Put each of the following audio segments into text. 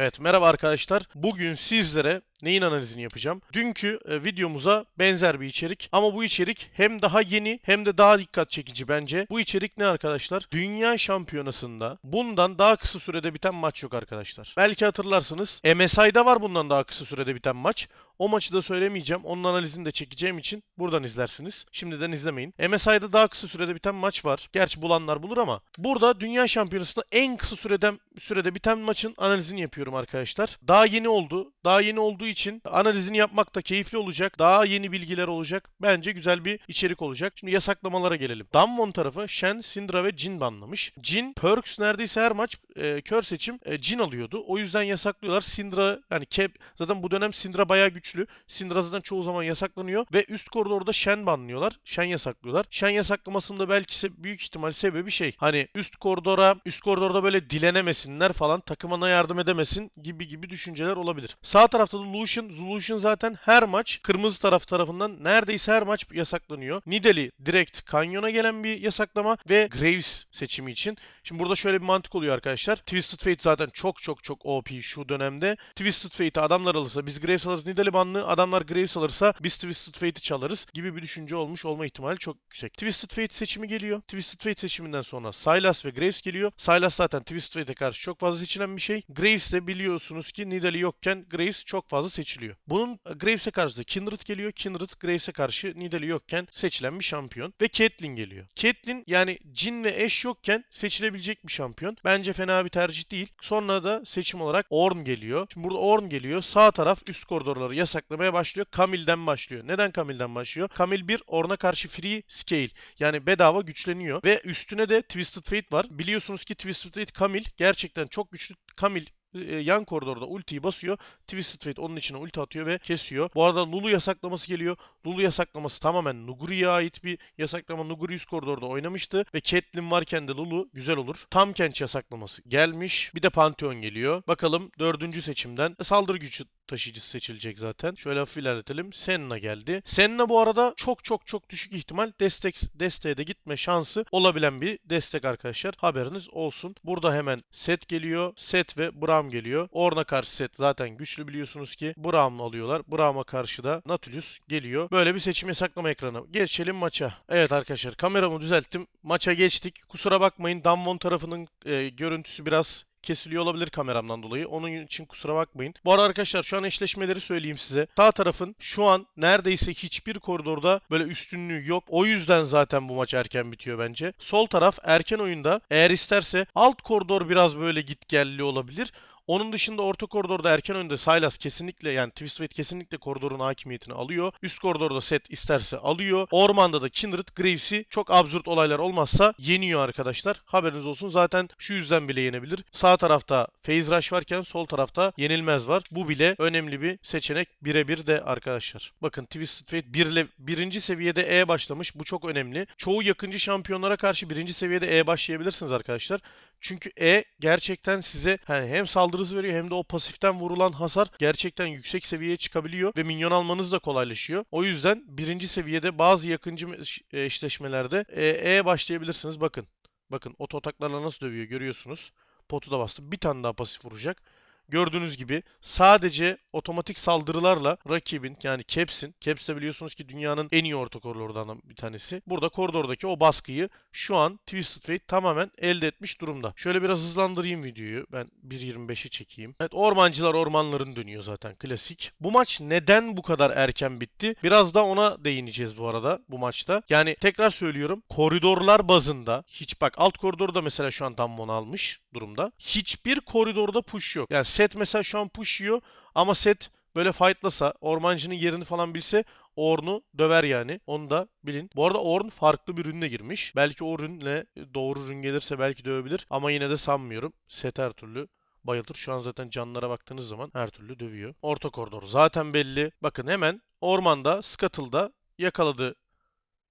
Evet merhaba arkadaşlar. Bugün sizlere neyin analizini yapacağım? Dünkü e, videomuza benzer bir içerik ama bu içerik hem daha yeni hem de daha dikkat çekici bence. Bu içerik ne arkadaşlar? Dünya Şampiyonası'nda bundan daha kısa sürede biten maç yok arkadaşlar. Belki hatırlarsınız MSI'da var bundan daha kısa sürede biten maç. O maçı da söylemeyeceğim. Onun analizini de çekeceğim için buradan izlersiniz. Şimdiden izlemeyin. MSI'da daha kısa sürede biten maç var. Gerçi bulanlar bulur ama burada Dünya Şampiyonası'nda en kısa süreden sürede biten maçın analizini yapıyorum arkadaşlar. Daha yeni oldu. Daha yeni olduğu için analizini yapmak da keyifli olacak. Daha yeni bilgiler olacak. Bence güzel bir içerik olacak. Şimdi yasaklamalara gelelim. Damwon tarafı Shen, Syndra ve Jin banlamış. Jin, Perks neredeyse her maç e, kör seçim e, Jin alıyordu. O yüzden yasaklıyorlar. Syndra yani Cap zaten bu dönem Syndra bayağı güçlü. Syndra zaten çoğu zaman yasaklanıyor ve üst koridorda Shen banlıyorlar. Shen yasaklıyorlar. Shen yasaklamasında belki büyük ihtimal sebebi şey. Hani üst koridora üst koridorda böyle dilenemesinler falan takımına yardım edemesin gibi gibi düşünceler olabilir. Sağ tarafta da Lucian. Lucian zaten her maç kırmızı taraf tarafından neredeyse her maç yasaklanıyor. Nidalee direkt kanyona gelen bir yasaklama ve Graves seçimi için. Şimdi burada şöyle bir mantık oluyor arkadaşlar. Twisted Fate zaten çok çok çok OP şu dönemde. Twisted Fate'i adamlar alırsa biz Graves alırız. Nidalee banlı adamlar Graves alırsa biz Twisted Fate'i çalarız gibi bir düşünce olmuş olma ihtimali çok yüksek. Twisted Fate seçimi geliyor. Twisted Fate seçiminden sonra Sylas ve Graves geliyor. Sylas zaten Twisted Fate'e karşı çok fazla seçilen bir şey. Graves de biliyorsunuz ki Nidalee yokken Graves çok fazla seçiliyor. Bunun Graves'e karşı da Kindred geliyor. Kindred Graves'e karşı Nidalee yokken seçilen bir şampiyon. Ve Caitlyn geliyor. Caitlyn yani Jin ve Ashe yokken seçilebilecek bir şampiyon. Bence fena bir tercih değil. Sonra da seçim olarak Ornn geliyor. Şimdi burada Ornn geliyor. Sağ taraf üst koridorları yasaklamaya başlıyor. Camille'den başlıyor. Neden Camille'den başlıyor? Camille 1 Ornn'a karşı free scale. Yani bedava güçleniyor. Ve üstüne de Twisted Fate var. Biliyorsunuz ki Twisted Fate Camille gerçekten çok güçlü. Camille e, yan koridorda ultiyi basıyor. Twisted Fate onun içine ulti atıyor ve kesiyor. Bu arada Lulu yasaklaması geliyor. Lulu yasaklaması tamamen Nuguri'ye ait bir yasaklama. Nuguri üst koridorda oynamıştı ve Caitlyn varken de Lulu güzel olur. Tam Kench yasaklaması gelmiş. Bir de Pantheon geliyor. Bakalım dördüncü seçimden saldırı gücü taşıyıcısı seçilecek zaten. Şöyle hafif ilerletelim. Senna geldi. Senna bu arada çok çok çok düşük ihtimal destek desteğe de gitme şansı olabilen bir destek arkadaşlar. Haberiniz olsun. Burada hemen set geliyor. Set ve Braum geliyor. Orna karşı set zaten güçlü biliyorsunuz ki. Braum'la alıyorlar. Braum'a karşı da Nautilus geliyor. Böyle bir seçim yasaklama ekranı. Geçelim maça. Evet arkadaşlar kameramı düzelttim. Maça geçtik. Kusura bakmayın Damwon tarafının e, görüntüsü biraz kesiliyor olabilir kameramdan dolayı. Onun için kusura bakmayın. Bu arada arkadaşlar şu an eşleşmeleri söyleyeyim size. Sağ tarafın şu an neredeyse hiçbir koridorda böyle üstünlüğü yok. O yüzden zaten bu maç erken bitiyor bence. Sol taraf erken oyunda eğer isterse alt koridor biraz böyle gitgelli olabilir. Onun dışında orta koridorda erken oyunda Sylas kesinlikle yani Twisted Fate kesinlikle koridorun hakimiyetini alıyor. Üst koridorda set isterse alıyor. Ormanda da Kindred Graves'i çok absürt olaylar olmazsa yeniyor arkadaşlar. Haberiniz olsun. Zaten şu yüzden bile yenebilir. Sağ tarafta Phase Rush varken sol tarafta yenilmez var. Bu bile önemli bir seçenek. Birebir de arkadaşlar. Bakın Twisted Fate bir ile, birinci seviyede E başlamış. Bu çok önemli. Çoğu yakıncı şampiyonlara karşı birinci seviyede E başlayabilirsiniz arkadaşlar. Çünkü E gerçekten size hani hem saldırı hızı veriyor hem de o pasiften vurulan hasar gerçekten yüksek seviyeye çıkabiliyor ve minyon almanız da kolaylaşıyor. O yüzden birinci seviyede bazı yakıncı e, eşleşmelerde e, E başlayabilirsiniz. Bakın. Bakın oto ataklarla nasıl dövüyor görüyorsunuz. Potu da bastı. Bir tane daha pasif vuracak. Gördüğünüz gibi sadece otomatik saldırılarla rakibin yani Caps'in, Caps de biliyorsunuz ki dünyanın en iyi orta koridorlarından bir tanesi. Burada koridordaki o baskıyı şu an Twisted Fate tamamen elde etmiş durumda. Şöyle biraz hızlandırayım videoyu. Ben 1.25'i çekeyim. Evet ormancılar ormanların dönüyor zaten klasik. Bu maç neden bu kadar erken bitti? Biraz da ona değineceğiz bu arada bu maçta. Yani tekrar söylüyorum koridorlar bazında hiç bak alt koridorda mesela şu an Dammon almış durumda. Hiçbir koridorda push yok. Yani set mesela şu an push yiyor ama set böyle fightlasa, ormancının yerini falan bilse Ornn'u döver yani. Onu da bilin. Bu arada Ornn farklı bir ürünle girmiş. Belki o ürünle doğru ürün gelirse belki dövebilir. Ama yine de sanmıyorum. Set her türlü bayıltır. Şu an zaten canlara baktığınız zaman her türlü dövüyor. Orta koridor zaten belli. Bakın hemen ormanda, Scuttle'da yakaladı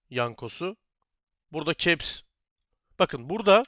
Yankos'u. Burada Caps. Bakın burada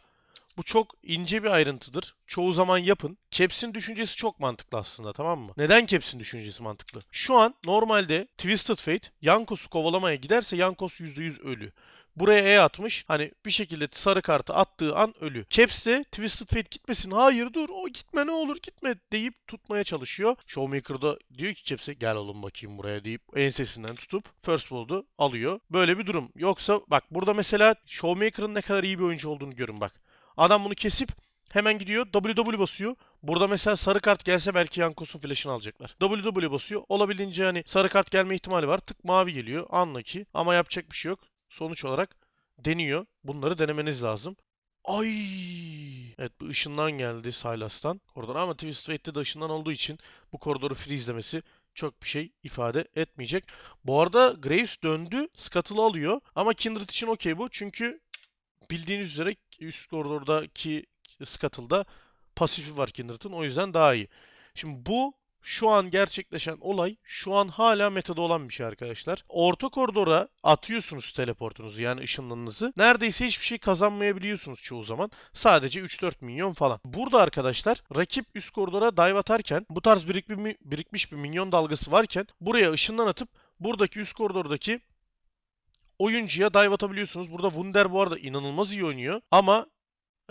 bu çok ince bir ayrıntıdır. Çoğu zaman yapın. Caps'in düşüncesi çok mantıklı aslında tamam mı? Neden Caps'in düşüncesi mantıklı? Şu an normalde Twisted Fate Yankos'u kovalamaya giderse Yankos %100 ölü. Buraya E atmış. Hani bir şekilde sarı kartı attığı an ölü. Caps de Twisted Fate gitmesin. Hayır dur o gitme ne olur gitme deyip tutmaya çalışıyor. Showmaker da diyor ki Caps'e gel oğlum bakayım buraya deyip ensesinden tutup First Blood'u alıyor. Böyle bir durum. Yoksa bak burada mesela Showmaker'ın ne kadar iyi bir oyuncu olduğunu görün bak. Adam bunu kesip hemen gidiyor WW basıyor. Burada mesela sarı kart gelse belki Yankos'un flash'ını alacaklar. WW basıyor. Olabildiğince hani sarı kart gelme ihtimali var. Tık mavi geliyor. Anla ki. Ama yapacak bir şey yok. Sonuç olarak deniyor. Bunları denemeniz lazım. Ay! Evet bu ışından geldi Sylas'tan. Oradan ama Twist Fate'de de ışından olduğu için bu koridoru freezelemesi çok bir şey ifade etmeyecek. Bu arada Graves döndü. Scuttle'ı alıyor. Ama Kindred için okey bu. Çünkü bildiğiniz üzere üst koridordaki Scuttle'da pasifi var Kindred'ın. O yüzden daha iyi. Şimdi bu şu an gerçekleşen olay şu an hala metada olan bir şey arkadaşlar. Orta koridora atıyorsunuz teleportunuzu yani ışınlanınızı. Neredeyse hiçbir şey kazanmayabiliyorsunuz çoğu zaman. Sadece 3-4 milyon falan. Burada arkadaşlar rakip üst koridora dive atarken bu tarz birikmiş, bir milyon dalgası varken buraya ışından atıp buradaki üst koridordaki oyuncuya dive atabiliyorsunuz. Burada Wunder bu arada inanılmaz iyi oynuyor. Ama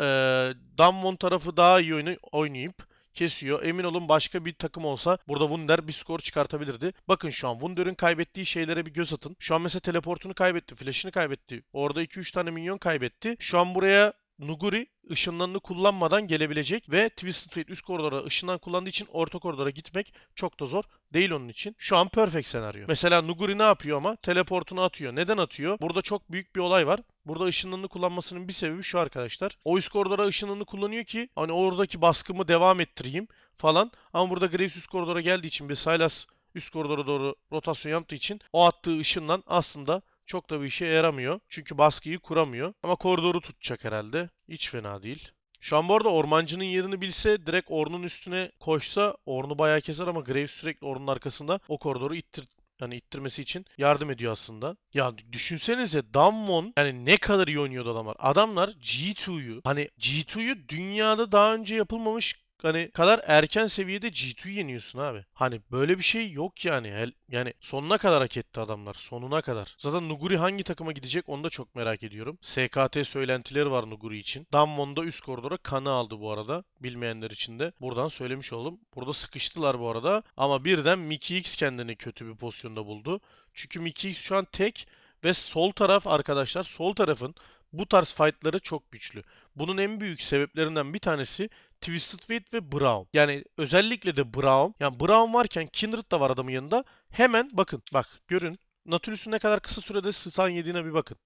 ee, Damwon tarafı daha iyi oyunu oynayıp kesiyor. Emin olun başka bir takım olsa burada Wunder bir skor çıkartabilirdi. Bakın şu an Wunder'ın kaybettiği şeylere bir göz atın. Şu an mesela teleportunu kaybetti, flash'ını kaybetti. Orada 2-3 tane minyon kaybetti. Şu an buraya Nuguri ışınlarını kullanmadan gelebilecek ve Twisted Fate üst koridora ışından kullandığı için orta koridora gitmek çok da zor değil onun için. Şu an perfect senaryo. Mesela Nuguri ne yapıyor ama? Teleportunu atıyor. Neden atıyor? Burada çok büyük bir olay var. Burada ışınlarını kullanmasının bir sebebi şu arkadaşlar. O üst koridora ışınlarını kullanıyor ki hani oradaki baskımı devam ettireyim falan. Ama burada Graves üst koridora geldiği için bir Sylas üst koridora doğru rotasyon yaptığı için o attığı ışından aslında çok da bir işe yaramıyor. Çünkü baskıyı kuramıyor. Ama koridoru tutacak herhalde. Hiç fena değil. Şu an bu arada ormancının yerini bilse direkt Orn'un üstüne koşsa Orn'u bayağı keser ama Graves sürekli Orn'un arkasında o koridoru ittir yani ittirmesi için yardım ediyor aslında. Ya düşünsenize Damwon yani ne kadar iyi oynuyordu adamlar. Adamlar G2'yu hani G2'yu dünyada daha önce yapılmamış hani kadar erken seviyede G2'yu yeniyorsun abi. Hani böyle bir şey yok yani. Yani sonuna kadar hak etti adamlar. Sonuna kadar. Zaten Nuguri hangi takıma gidecek onu da çok merak ediyorum. SKT söylentileri var Nuguri için. Damwon da üst koridora kanı aldı bu arada. Bilmeyenler için de buradan söylemiş oldum. Burada sıkıştılar bu arada. Ama birden Mickey X kendini kötü bir pozisyonda buldu. Çünkü Mickey X şu an tek ve sol taraf arkadaşlar sol tarafın bu tarz fightları çok güçlü. Bunun en büyük sebeplerinden bir tanesi Twisted Fate ve Brown. Yani özellikle de Brown. Yani Brown varken Kindred da var adamın yanında. Hemen bakın bak görün. Nautilus'un ne kadar kısa sürede stun yediğine bir bakın.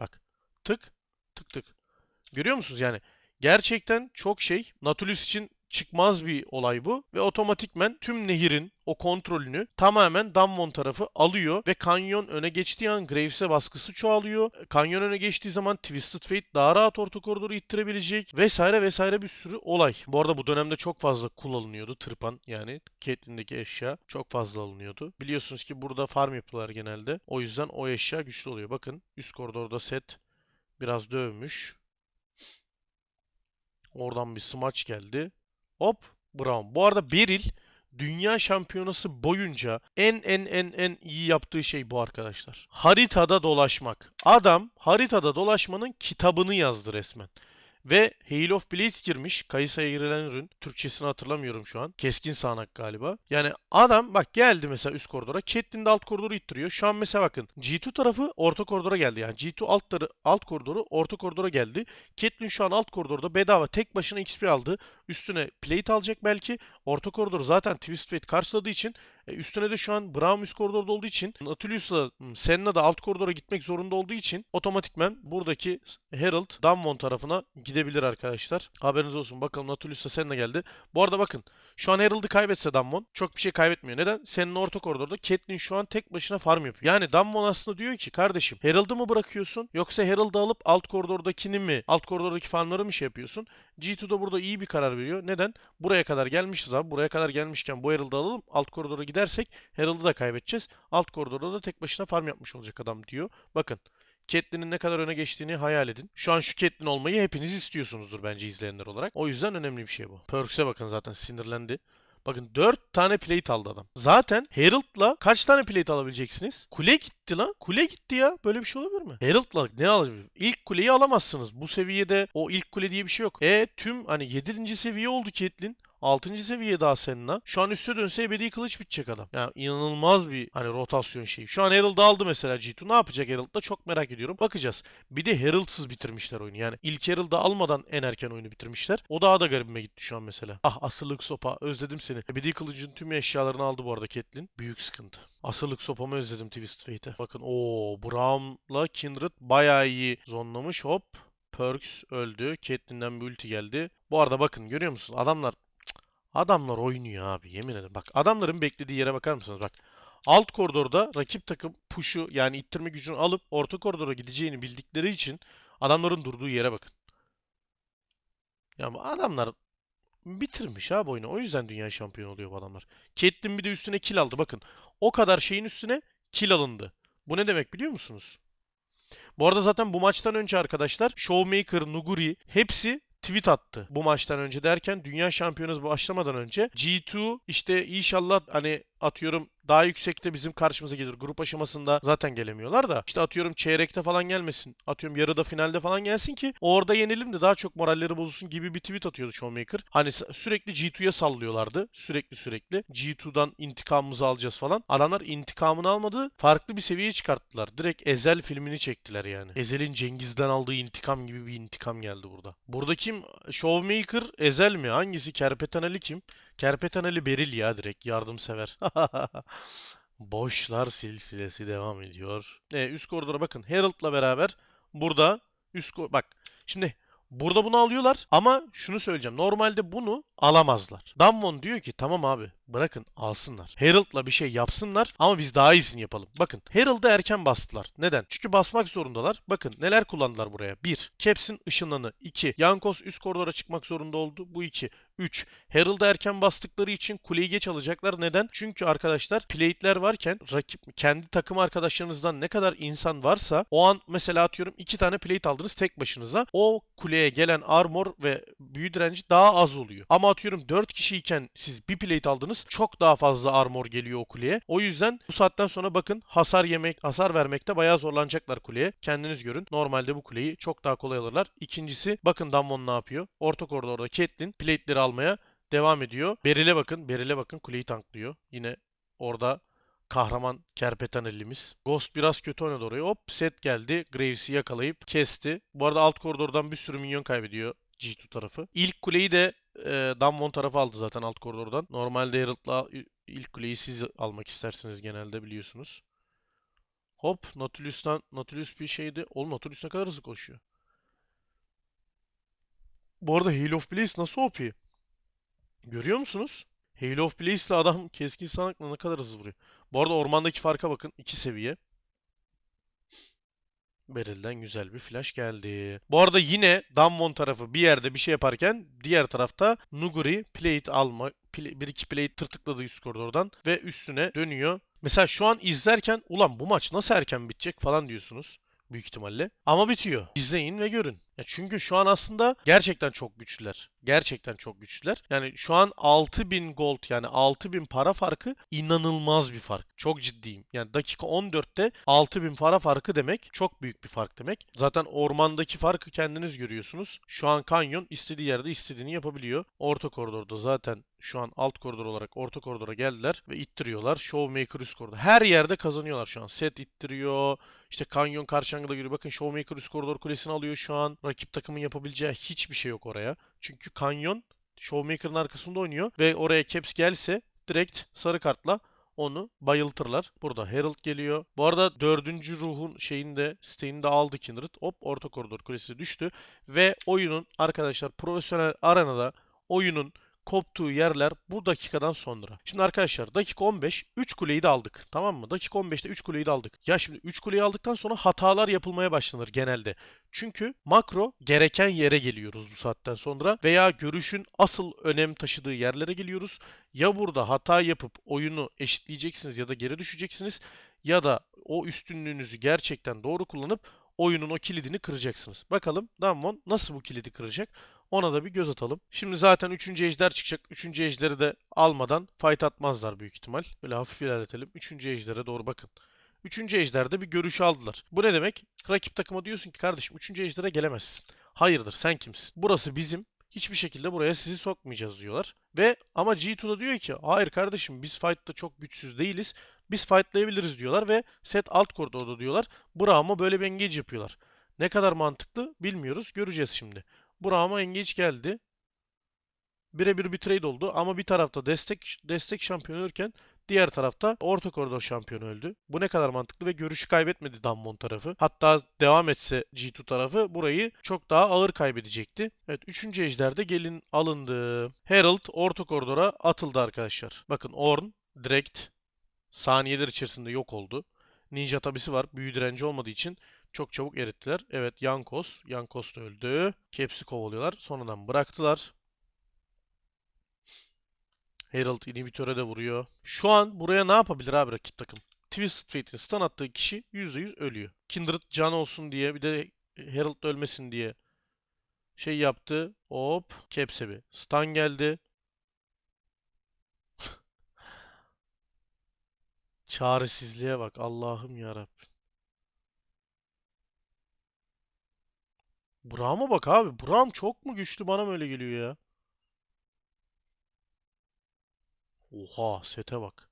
Bak tık tık tık. Görüyor musunuz yani? Gerçekten çok şey. Nautilus için çıkmaz bir olay bu ve otomatikmen tüm nehirin o kontrolünü tamamen Damwon tarafı alıyor ve kanyon öne geçtiği an Graves'e baskısı çoğalıyor. Kanyon öne geçtiği zaman Twisted Fate daha rahat orta koridoru ittirebilecek vesaire vesaire bir sürü olay. Bu arada bu dönemde çok fazla kullanılıyordu tırpan yani Caitlyn'deki eşya çok fazla alınıyordu. Biliyorsunuz ki burada farm yapıyorlar genelde. O yüzden o eşya güçlü oluyor. Bakın üst koridorda set biraz dövmüş. Oradan bir smaç geldi. Hop Brown. Bu arada Beril dünya şampiyonası boyunca en en en en iyi yaptığı şey bu arkadaşlar. Haritada dolaşmak. Adam haritada dolaşmanın kitabını yazdı resmen. Ve Hail of Blades girmiş. Kayısa'ya girilen ürün. Türkçesini hatırlamıyorum şu an. Keskin sağanak galiba. Yani adam bak geldi mesela üst koridora. Caitlyn de alt koridoru ittiriyor. Şu an mesela bakın. G2 tarafı orta koridora geldi. Yani G2 altları, alt koridoru orta koridora geldi. Caitlyn şu an alt koridorda bedava tek başına XP aldı. Üstüne plate alacak belki. Orta koridoru zaten Twist Fate karşıladığı için e, üstüne de şu an Braum üst koridorda olduğu için Nautilus'la Senna da alt koridora gitmek zorunda olduğu için otomatikmen buradaki Herald Damwon tarafına gidebilir arkadaşlar. Haberiniz olsun. Bakalım Nautilus'la Senna geldi. Bu arada bakın şu an Herald'ı kaybetse Damwon çok bir şey kaybetmiyor. Neden? Senna orta koridorda. Caitlyn şu an tek başına farm yapıyor. Yani Damwon aslında diyor ki kardeşim Herald'ı mı bırakıyorsun yoksa Herald'ı alıp alt koridordakini mi alt koridordaki farmları mı şey yapıyorsun? G2 da burada iyi bir karar veriyor. Neden? Buraya kadar gelmişiz abi. Buraya kadar gelmişken bu Herald'ı alalım. Alt koridora gidersek Herald'ı da kaybedeceğiz. Alt koridorda da tek başına farm yapmış olacak adam diyor. Bakın. Catelyn'in ne kadar öne geçtiğini hayal edin. Şu an şu Catelyn olmayı hepiniz istiyorsunuzdur bence izleyenler olarak. O yüzden önemli bir şey bu. Perks'e bakın zaten sinirlendi. Bakın 4 tane plate aldı adam. Zaten Herald'la kaç tane plate alabileceksiniz? Kule gitti lan. Kule gitti ya. Böyle bir şey olabilir mi? Herald'la ne alabilir? İlk kuleyi alamazsınız. Bu seviyede o ilk kule diye bir şey yok. E tüm hani 7. seviye oldu Caitlyn. 6. seviye daha Senna. Şu an üste dönse ebedi kılıç bitecek adam. Yani inanılmaz bir hani rotasyon şeyi. Şu an Herald'ı aldı mesela G2. Ne yapacak Herald'da çok merak ediyorum. Bakacağız. Bir de Herald'sız bitirmişler oyunu. Yani ilk Herald'ı almadan en erken oyunu bitirmişler. O daha da garibime gitti şu an mesela. Ah asırlık sopa özledim seni. Ebedi kılıcın tüm eşyalarını aldı bu arada Caitlyn. Büyük sıkıntı. Asırlık sopamı özledim Twisted Fate'e. Bakın o Braum'la Kindred bayağı iyi zonlamış. Hop. Perks öldü. Caitlyn'den bir ulti geldi. Bu arada bakın görüyor musunuz? Adamlar Adamlar oynuyor abi yemin ederim. Bak adamların beklediği yere bakar mısınız? Bak alt koridorda rakip takım push'u yani ittirme gücünü alıp orta koridora gideceğini bildikleri için adamların durduğu yere bakın. Ya bu adamlar bitirmiş abi oyunu. O yüzden dünya şampiyonu oluyor bu adamlar. Caitlyn bir de üstüne kill aldı. Bakın o kadar şeyin üstüne kill alındı. Bu ne demek biliyor musunuz? Bu arada zaten bu maçtan önce arkadaşlar Showmaker, Nuguri hepsi tweet attı bu maçtan önce derken dünya şampiyonası başlamadan önce G2 işte inşallah hani atıyorum daha yüksekte bizim karşımıza gelir. Grup aşamasında zaten gelemiyorlar da işte atıyorum çeyrekte falan gelmesin. Atıyorum yarıda finalde falan gelsin ki orada yenelim de daha çok moralleri bozulsun gibi bir tweet atıyordu Showmaker. Hani sürekli G2'ya sallıyorlardı. Sürekli sürekli. G2'dan intikamımızı alacağız falan. Adamlar intikamını almadı. Farklı bir seviyeye çıkarttılar. Direkt Ezel filmini çektiler yani. Ezel'in Cengiz'den aldığı intikam gibi bir intikam geldi burada. Burada kim? Showmaker Ezel mi? Hangisi? Kerpeten Ali kim? Kerpeten Ali Beril ya direkt yardımsever. Boşlar silsilesi devam ediyor. E, üst koridora bakın. Herald'la beraber burada üst bak. Şimdi burada bunu alıyorlar ama şunu söyleyeceğim. Normalde bunu alamazlar. Damwon diyor ki tamam abi bırakın alsınlar. Herald'la bir şey yapsınlar ama biz daha iyisini yapalım. Bakın Herald'ı erken bastılar. Neden? Çünkü basmak zorundalar. Bakın neler kullandılar buraya. 1. Caps'in ışınlanı. 2. Yankos üst koridora çıkmak zorunda oldu. Bu 2. 3. Herald'ı erken bastıkları için kuleyi geç alacaklar. Neden? Çünkü arkadaşlar plate'ler varken rakip kendi takım arkadaşlarınızdan ne kadar insan varsa o an mesela atıyorum 2 tane plate aldınız tek başınıza. O kuleye gelen armor ve büyü direnci daha az oluyor. Ama atıyorum 4 kişiyken siz bir plate aldınız çok daha fazla armor geliyor o kuleye. O yüzden bu saatten sonra bakın hasar yemek, hasar vermekte bayağı zorlanacaklar kuleye. Kendiniz görün. Normalde bu kuleyi çok daha kolay alırlar. İkincisi bakın Damwon ne yapıyor? Orta koridorda Caitlyn plate'leri almaya devam ediyor. Beril'e bakın. Beril'e bakın kuleyi tanklıyor. Yine orada kahraman kerpeten elimiz. Ghost biraz kötü oynadı orayı. Hop set geldi. Graves'i yakalayıp kesti. Bu arada alt koridordan bir sürü minyon kaybediyor G2 tarafı. İlk kuleyi de e, Damwon tarafı aldı zaten alt koridordan. Normalde Herald'la ilk kuleyi siz almak istersiniz genelde biliyorsunuz. Hop Nautilus'tan Nautilus bir şeydi. Oğlum Nautilus ne kadar hızlı koşuyor. Bu arada Hail of Blaze nasıl OP? Görüyor musunuz? Hail of Blaze ile adam keskin sanakla ne kadar hızlı vuruyor. Bu arada ormandaki farka bakın. 2 seviye. Beril'den güzel bir flash geldi. Bu arada yine Damwon tarafı bir yerde bir şey yaparken diğer tarafta Nuguri plate alma, bir iki plate tırtıkladı üst koridordan ve üstüne dönüyor. Mesela şu an izlerken ulan bu maç nasıl erken bitecek falan diyorsunuz büyük ihtimalle. Ama bitiyor. İzleyin ve görün. Ya çünkü şu an aslında gerçekten çok güçlüler. Gerçekten çok güçlüler. Yani şu an 6000 gold yani 6000 para farkı inanılmaz bir fark. Çok ciddiyim. Yani dakika 14'te 6000 para farkı demek çok büyük bir fark demek. Zaten ormandaki farkı kendiniz görüyorsunuz. Şu an kanyon istediği yerde istediğini yapabiliyor. Orta koridorda zaten şu an alt koridor olarak orta koridora geldiler ve ittiriyorlar. Showmaker üst koridor. Her yerde kazanıyorlar şu an. Set ittiriyor. İşte kanyon karşı giriyor. Bakın Showmaker üst koridor kulesini alıyor şu an. Rakip takımın yapabileceği hiçbir şey yok oraya. Çünkü Kanyon Showmaker'ın arkasında oynuyor ve oraya Caps gelse direkt sarı kartla onu bayıltırlar. Burada Herald geliyor. Bu arada dördüncü ruhun siteğini de aldı Kindred. Hop orta koridor kulesi düştü. Ve oyunun arkadaşlar profesyonel arenada oyunun koptuğu yerler bu dakikadan sonra. Şimdi arkadaşlar dakika 15 3 kuleyi de aldık. Tamam mı? Dakika 15'te 3 kuleyi de aldık. Ya şimdi 3 kuleyi aldıktan sonra hatalar yapılmaya başlanır genelde. Çünkü makro gereken yere geliyoruz bu saatten sonra veya görüşün asıl önem taşıdığı yerlere geliyoruz. Ya burada hata yapıp oyunu eşitleyeceksiniz ya da geri düşeceksiniz ya da o üstünlüğünüzü gerçekten doğru kullanıp oyunun o kilidini kıracaksınız. Bakalım Damwon nasıl bu kilidi kıracak? Ona da bir göz atalım. Şimdi zaten 3. ejder çıkacak. 3. ejderi de almadan fight atmazlar büyük ihtimal. Böyle hafif ilerletelim. 3. ejdere doğru bakın. 3. ejderde bir görüş aldılar. Bu ne demek? Rakip takıma diyorsun ki kardeşim 3. ejdere gelemezsin. Hayırdır sen kimsin? Burası bizim. Hiçbir şekilde buraya sizi sokmayacağız diyorlar. Ve ama G2 da diyor ki hayır kardeşim biz fight'ta çok güçsüz değiliz. Biz fightlayabiliriz diyorlar ve set alt koridorda diyorlar. Braum'a böyle bir engage yapıyorlar. Ne kadar mantıklı bilmiyoruz. Göreceğiz şimdi. Braum'a engage geldi. Birebir bir trade oldu ama bir tarafta destek destek şampiyonu ölürken diğer tarafta orta koridor şampiyonu öldü. Bu ne kadar mantıklı ve görüşü kaybetmedi Dammon tarafı. Hatta devam etse G2 tarafı burayı çok daha ağır kaybedecekti. Evet 3. ejderde gelin alındı. Herald orta koridora atıldı arkadaşlar. Bakın Ornn direkt saniyeler içerisinde yok oldu. Ninja tabisi var. Büyü direnci olmadığı için çok çabuk erittiler. Evet Yankos. Yankos da öldü. Caps'i kovalıyorlar. Sonradan bıraktılar. Herald inhibitöre de vuruyor. Şu an buraya ne yapabilir abi rakip takım? Twisted Fate'in stun attığı kişi %100 ölüyor. Kindred can olsun diye bir de Herald ölmesin diye şey yaptı. Hop. Caps'e bir stun geldi. Çaresizliğe bak Allah'ım yarabbim. Braum'a bak abi. Braum çok mu güçlü bana mı öyle geliyor ya? Oha sete bak.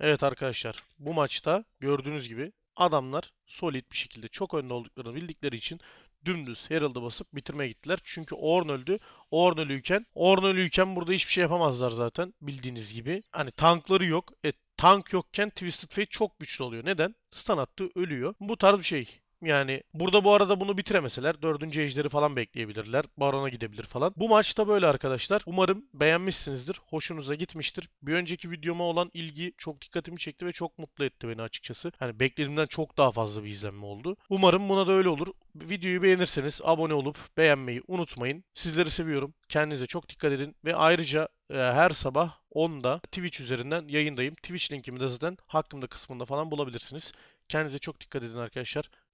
Evet arkadaşlar bu maçta gördüğünüz gibi adamlar solid bir şekilde çok önde olduklarını bildikleri için dümdüz Herald'ı basıp bitirmeye gittiler. Çünkü Ornn öldü. Ornn ölüyken, Ornn ölüyken burada hiçbir şey yapamazlar zaten bildiğiniz gibi. Hani tankları yok. E, tank yokken Twisted Fate çok güçlü oluyor. Neden? Stun attı ölüyor. Bu tarz bir şey. Yani burada bu arada bunu bitiremeseler dördüncü ejderi falan bekleyebilirler. Baron'a gidebilir falan. Bu maçta böyle arkadaşlar. Umarım beğenmişsinizdir. Hoşunuza gitmiştir. Bir önceki videoma olan ilgi çok dikkatimi çekti ve çok mutlu etti beni açıkçası. Hani beklediğimden çok daha fazla bir izlenme oldu. Umarım buna da öyle olur. Videoyu beğenirseniz abone olup beğenmeyi unutmayın. Sizleri seviyorum. Kendinize çok dikkat edin ve ayrıca e, her sabah 10'da Twitch üzerinden yayındayım. Twitch linkimi de zaten hakkımda kısmında falan bulabilirsiniz. Kendinize çok dikkat edin arkadaşlar.